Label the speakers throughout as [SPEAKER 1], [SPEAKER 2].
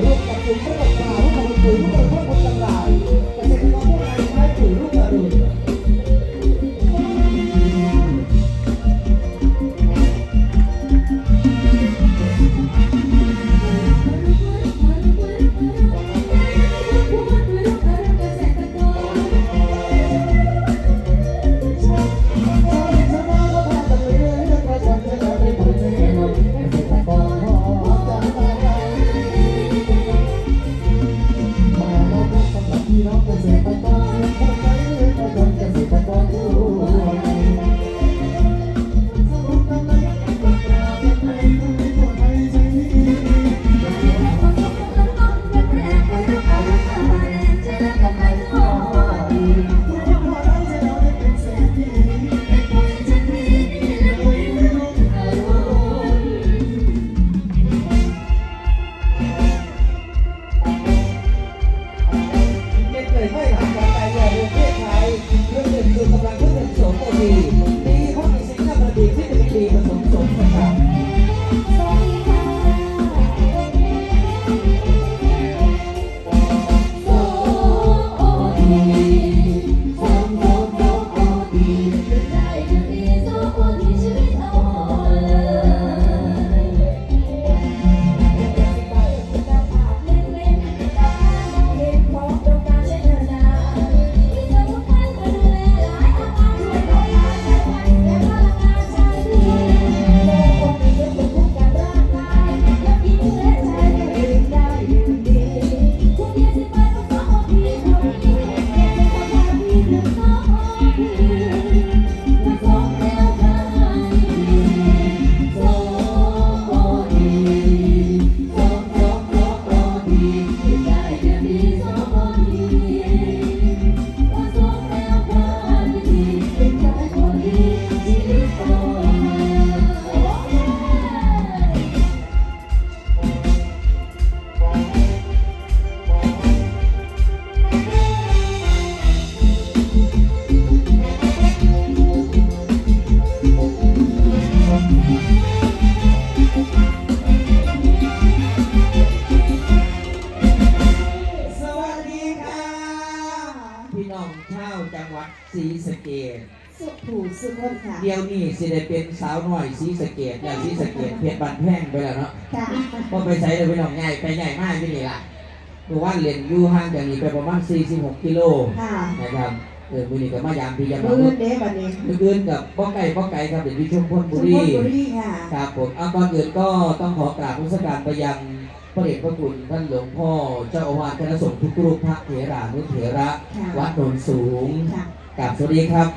[SPEAKER 1] ร่วมกับกลุ่มผู้ประกอบการร่วมกับกลุ่ม สวัสดีค่ะ พี่น้องชาวจังหวัดศรีสะเกษ
[SPEAKER 2] สุผูสุคนค่ะ
[SPEAKER 1] เดี๋ยวนี้สิได้เป็นสาวน้อยศรีสะเกษแล้วศรีสะเกษเพชรบันแพงไปแล้วเนาะ
[SPEAKER 2] ค่ะ
[SPEAKER 1] ก็ไปใช้เลยพี่น้องใหญ่ไปใหญ่มากที่นี่ล่ะเพราะว่าเรียนอยู่ห่างจากนี้ไปประมาณ46กิโล
[SPEAKER 2] ค่ะ
[SPEAKER 1] นะครับเออมือนี้ก็มายามพี่ยาม
[SPEAKER 2] มื
[SPEAKER 1] มา
[SPEAKER 2] อเด้บันนี้
[SPEAKER 1] มืออื่นกับป้อไก่ป้อไก่ครับเดี๋ยวที่ชุมพลบุ
[SPEAKER 2] สุ
[SPEAKER 1] รี
[SPEAKER 2] พรบุรีค่ะ
[SPEAKER 1] ครับผมเอาก่อนอื่นก็ต้องขอกราบพุทธการไปยังพระเดชพระคุณท่านหลวงพ่อเจ้าอาวาสคณะสงฆ์ทุกรูปพระเถรานุเถระ
[SPEAKER 2] ค่ะ
[SPEAKER 1] วัดโนนสูง
[SPEAKER 2] ค่ะ
[SPEAKER 1] กราบสวัสดีครับ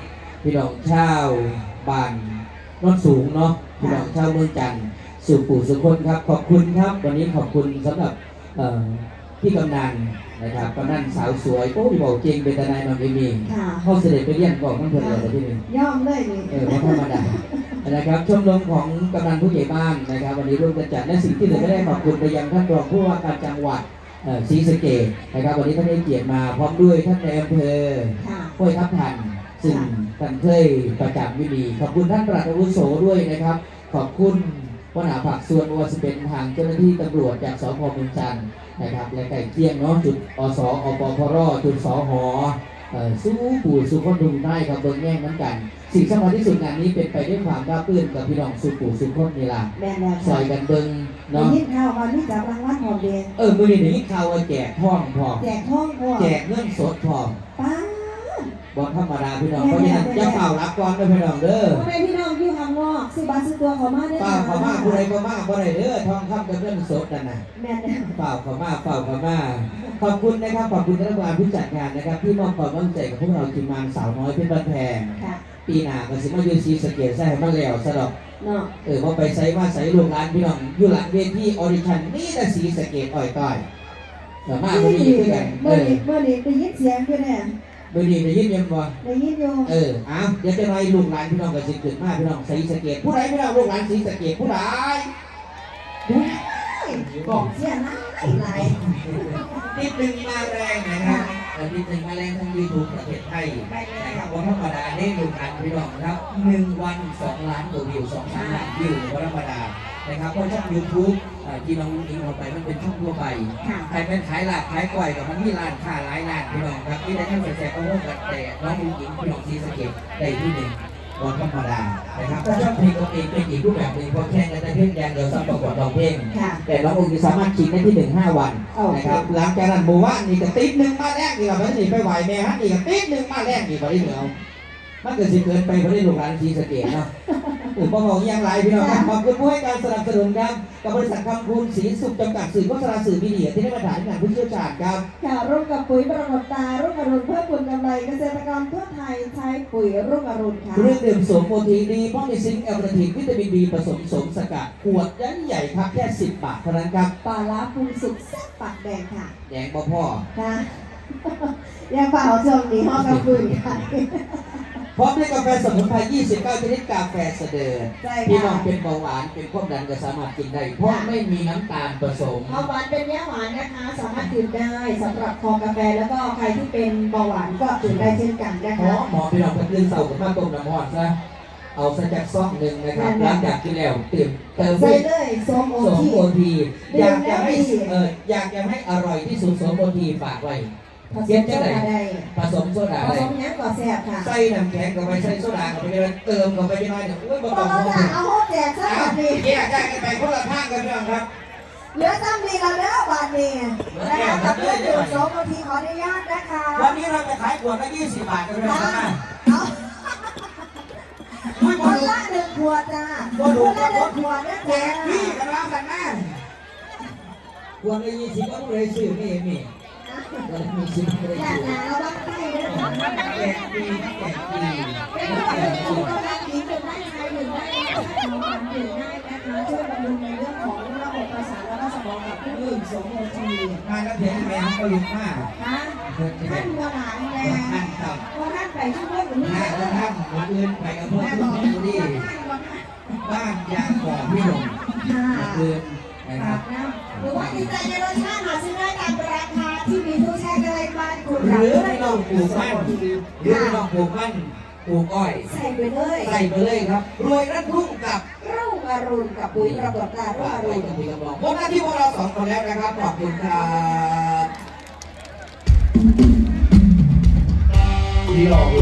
[SPEAKER 1] พี่น้องชาวบ้านโนนสูงเนาะพี่น้องชาวเมืองจันทร์สุปู่สุคนครับ ขอบคุณครับ วันนี้ขอบคุณสำหรับเอ่อพี่กำนันนะครับกำนันสาวสวยโอ้ยบอกเก่งเป็นทนายนอนไม่มี
[SPEAKER 2] ค่ะ
[SPEAKER 1] เข้าเสด็จไปเรียนบอกน้ำเพลินเลยแต่ที่หนึ่ง
[SPEAKER 2] ย่อมเลยนี่
[SPEAKER 1] เออไม่ธรรมดานะครับชมรมของกำนันผู้ใหญ่บ้านนะครับ วันนี้ร่วมกันจัดและสิ่งที่เหลือก็ได้ขอบคุณไปยังท่านรองผู้ว่าการจังหวัดเอ่อศรีสะเกษนะครับ วันนี้ท่านได้เกียรติมาพร้อมด้วยท่านในอำเภอ
[SPEAKER 2] ค่ะ
[SPEAKER 1] ห้วยทับทันซึ่ง ท่านเคยประจำวินีขอบคุณท่านปลัดอาวุโสด้วยนะครับ ขอบคุณหัวหน้าผักส่วนวัวสเป็นทางเจ้าหน้าที่ตำรวจจากสพเมืองจันทร์นะครับ และไก่เคียงเนาะจุดอสอปพรจุดสหเอ่อสู้ปู่สู้คนดุงได้ครับเบิ้งแย่งน้ำกัน สิ่งสำคัญที่สุดงานนี้เป็นไปด้วยความราบรื่นกับพี่น้องสู้ปู่สู้คนนี่ล่ะ
[SPEAKER 2] แม่แล้ว
[SPEAKER 1] ซ
[SPEAKER 2] ค่ะ
[SPEAKER 1] อยกันเบิ้ง
[SPEAKER 2] ได้
[SPEAKER 1] เนาะ
[SPEAKER 2] ยินข่าวมาที่จับรางวัลหอมแดง
[SPEAKER 1] เออมือนี้ได้ยินข่าวว่าแจกท่องพร้อม
[SPEAKER 2] แจกห้องพ่อ
[SPEAKER 1] แจกเงินสดพร้อม
[SPEAKER 2] ป้า
[SPEAKER 1] บอธรรมดาพี่น้องเพราะฉะนั้นอย่าเฝ้ารับก่อนเด้อพี่น้องเด้อ
[SPEAKER 2] ผู้ใดพี่น้องอยู่ข้างนอกซื้อบัตรซื้อตัวเขามาได้
[SPEAKER 1] เฝ้าเขามาผู้ใดก็มาบ่ได้เด้อทองคำกับเงินสดนั่นน่ะ
[SPEAKER 2] แม่แล้ว
[SPEAKER 1] เฝ้าเขามาเฝ้าเขามาขอบคุณนะครับขอบคุณคณะกรรมการผู้จัดงานนะครับที่มอบความมั่นใจกับพวกเราทีมงานสาวน้อยเพชรบ้านแพง
[SPEAKER 2] ค่ะ
[SPEAKER 1] ปีหน้าก็สิมาอยู่ศรีสะเกษใส่ให้มาแล้วซะดอก
[SPEAKER 2] เนาะ
[SPEAKER 1] เออพอไปใส่มาใส่ลูกหลานพี่น้องอยู่หลังเวทีออดิชั่นนี่แต่ศรีสะเกษอ่อยต้อยแต่มาบ่มีคือกันเอ
[SPEAKER 2] เมื่อ
[SPEAKER 1] อ
[SPEAKER 2] นี้เมื่อนี้ได้ยินเสียงอยู่เนี่ย
[SPEAKER 1] บ่ดีได้ยินยังบ่
[SPEAKER 2] ได้ยินอยู่
[SPEAKER 1] เอออ้าวเดี๋ยวจะให้ลูกหลานพี่น้องก็สิขึ้นมาพี่น้องศรีสะเกษผู้ใดพี่น้องลูกหลานศรีสะเกษผู้ใด
[SPEAKER 2] บอกเสียนะหลาย
[SPEAKER 1] นิดนึงมาแรงนะครับแต่นิดนึงมาแรงทั้งยูทูบประเทศไทย
[SPEAKER 2] ไปเลย
[SPEAKER 1] นะครับวันธรรมดาได้ลูกหลานพี่น้องครับหนึ่งวันสองล้านกว่าวิวสองสามล้านวิววันธรรมดา นะครับเพราะช่องยูทูบที่น้องอิงออกไปมันเป็นช่องทั่วไป
[SPEAKER 2] ค่ะ
[SPEAKER 1] ใครเป็นขายหลักขายก่อยกับมันมีร้านค้าหลายร้านพี่น้องครับที่ได้ทั้งแจกเอาพวกกันแต่น้องอิงอิงพี่น้องที่สะเก็ตได้ที่หนึ่งบนธรรมดานะครับถ้าชอบเพลงตัวเองเป็นอีกรูปแบบหนึ่งเพราะแข่งกันแต่เพลงอย่างเดียวซ้ำประกวดร้องเพลง
[SPEAKER 2] ค่ะ
[SPEAKER 1] แต่น้ององค์จะสามารถชิงได้ที่หนึ่งห้าวัน
[SPEAKER 2] โอเค
[SPEAKER 1] นะครับหลังจากนั้นบอกว่านี่ก็ติดหนึ่งมาแรกนี่ก็ไม่ได้หนีไปไหวแม่ฮะนี่ก็ติดหนึ่งมาแรกนี่ก็ได้เหนียวมันเกิดสิเกินไปไม่ได้ลงร้านทีสะเกตเนาะ อุปกรณ์ยังไรพี่น้องครับขอบคุณผู้ให้การสนับสนุนครับกับบริษัทคำคูณสีสุขจำกัดสื่อโฆษณาสื่อมีเดียที่ได้มาตรฐานงานผู้เชี่ยวชาญครับ
[SPEAKER 2] ค่ะร่วมกับปุ๋ยปรากฏตารุ่งอรุณเพื่อผลกำไรเกษตรกรทั่วไทยใช้ปุ๋ยรุ่งอรุณค่ะ
[SPEAKER 1] เครื่องดื่มโสมโปรตีนดีเพราะมีซิงค์แอลกาทีนวิตามินบีผสมโสมสกัดขวดยันใหญ่ครับแค่10บาทเท่านั้นครับ
[SPEAKER 2] ปลาล้าปรุงสุกแซ่บปากแดงค่ะ
[SPEAKER 1] แดงบ่พ่อ
[SPEAKER 2] ค่ะยังเปล่าชมดีห้องกับปืนค่ะ
[SPEAKER 1] พร้อมด้วยกาแฟสมุนไพร 29 ชนิดกาแฟเสดอ
[SPEAKER 2] ใช่
[SPEAKER 1] พี่น้อ
[SPEAKER 2] ค่ะ
[SPEAKER 1] งเป็นเบาหวาน เป็นความดันก็สามารถกินได้ เพราะไม่มีน้ำตาลผสม
[SPEAKER 2] เบาหวานเป็นยาหวานนะคะ สามารถดื่มได้สำหรับคอกาแฟแล้วก็ใครที่เป็นเบาหวานก็ดื่มได้เช่นกันนะ
[SPEAKER 1] หมอ
[SPEAKER 2] คะ
[SPEAKER 1] หมอพี่น้องก็ตื่นเสากับมาต้มน้ำร้อนซะ เอาสักจากซองหนึ่งนะครับหลังจากกินแล้วตื่นเติม
[SPEAKER 2] ใส่
[SPEAKER 1] ด้วย
[SPEAKER 2] เลยโซมโอ
[SPEAKER 1] สม
[SPEAKER 2] ที
[SPEAKER 1] โอทีอยากจะให้
[SPEAKER 2] ดื่มแล้วดี
[SPEAKER 1] เอออยากจะให้อร่อยที่สุดสมโอทีฝากไว้
[SPEAKER 2] ผสมโซดาได้
[SPEAKER 1] ผสมโซดา
[SPEAKER 2] ผ
[SPEAKER 1] ได้
[SPEAKER 2] สมยังก่อแซ่บค่ะ
[SPEAKER 1] ใส่น้ำแข็งเข้าไปใส่โซดาเข้าไปเลยเติมเข้าไปยังไงเนี่ยอุ้ยบ่
[SPEAKER 2] พ
[SPEAKER 1] ต้
[SPEAKER 2] อ
[SPEAKER 1] อง
[SPEAKER 2] เรา
[SPEAKER 1] ห่ว
[SPEAKER 2] จะ
[SPEAKER 1] ง
[SPEAKER 2] เอาโฮแจกซะ
[SPEAKER 1] เอา
[SPEAKER 2] แบบนี้
[SPEAKER 1] แยกได้กันไปคนละทางกันพี่น้องครับ
[SPEAKER 2] เหลือซ้ำดีแล้วเด้อบาทนี้นะคะกับเพื่อนดื่มโซมโอทีขออนุญาตนะคะ
[SPEAKER 1] วันนี้เราจะขายขวดละ20บาทกันเลยนะ
[SPEAKER 2] เอา
[SPEAKER 1] อุ้ย
[SPEAKER 2] ค
[SPEAKER 1] บ่
[SPEAKER 2] น
[SPEAKER 1] ดู
[SPEAKER 2] ละหนึ่งขวดจ้า
[SPEAKER 1] บ่
[SPEAKER 2] คน
[SPEAKER 1] ดู
[SPEAKER 2] ละห
[SPEAKER 1] บ่
[SPEAKER 2] นึ่งข
[SPEAKER 1] ดู
[SPEAKER 2] วดนะ
[SPEAKER 1] แจ
[SPEAKER 2] จ๊ะ
[SPEAKER 1] กพี่กันแล้วกันนะขวดละ20ก็เลยซื้อนี่นี่
[SPEAKER 2] อย่า
[SPEAKER 1] ซื้อ
[SPEAKER 2] หนาระวังไข้ด้วยค่ะ
[SPEAKER 1] แจกฟรีนะแจกฟรี
[SPEAKER 2] เป็นขวดหนึ่งขวดก็รักหญิงดื่มได้ชายดื่มได้นะคะของหวานดื่มได้นะคะช่วยบำรุงในเรื่องของระบบประสาทและก็สมองกับผู้ดื่มโสมโอที
[SPEAKER 1] มาแล้วเพียงแม่ก็ลุกมาก
[SPEAKER 2] นะท่านวัวหลานแล
[SPEAKER 1] ท่านครับ
[SPEAKER 2] พอท่านไปช่วยอยู่นี่
[SPEAKER 1] หน้า
[SPEAKER 2] แล้
[SPEAKER 1] ท่านคนอื่นไปอำเภอทุ่งบุรีบ้านยางบ่อพี่หลง
[SPEAKER 2] ค่ะ
[SPEAKER 1] เดินนะครับ
[SPEAKER 2] หรือว่าดีใจในรสชาติหาซื้อได้ตามราคาที่มีทุกแช่ใกล้บ้านคุณ
[SPEAKER 1] หรือพี่น้องปลูกมันหรือพี่น้องปลูกมันปลูกอ้อย
[SPEAKER 2] ใส่ไปเลย
[SPEAKER 1] ใส่ไปเลยครับรวยรัดรุ่งกับ
[SPEAKER 2] รุ่งอรุณกับปุ๋ยปรากฏการณ์รุ่ง
[SPEAKER 1] ว่า
[SPEAKER 2] อ
[SPEAKER 1] ไป
[SPEAKER 2] รุณ
[SPEAKER 1] กับพี่กำลองหมดหน้าที่พวกเราสองคนแล้วนะครับขอบคุณครับ
[SPEAKER 3] ที่เรา